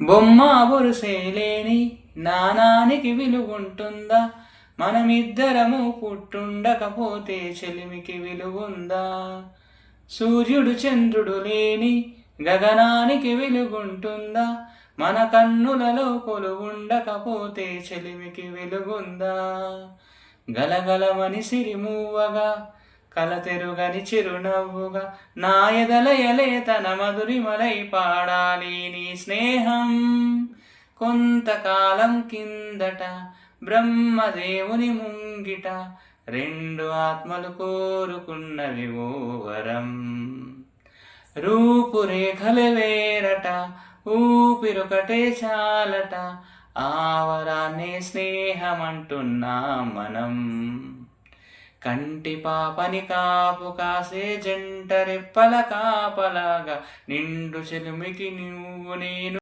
బొమ్మ బొరుసేలేని నానానికి విలుగుంటుందా మనమిద్దరము పుట్టుండకపోతే చెలిమికి విలువుందా? సూర్యుడు చంద్రుడు లేని గగనానికి వెలుగుంటుందా? మన కన్నులలో కొలువుండకపోతే చెలిమికి వెలుగుందా? గలగలమని సిరిమూవగా కలతెరుగని చిరునవ్వుగా నా ఎదలయలే తన మధురిమలై పాడాలి నీ స్నేహం. కొంతకాలం కిందట బ్రహ్మదేవుని ముంగిట రెండు ఆత్మలు కోరుకున్నవి ఓవరం. రూపురేఖలు వేరట ఊపిరొకటే చాలట ఆవరాన్నే స్నేహమంటున్నా మనం. కంటి పాపని కాపు కాసే జంట రెప్పల కాపలాగా నిండు చెలుమికి నువ్వు నేను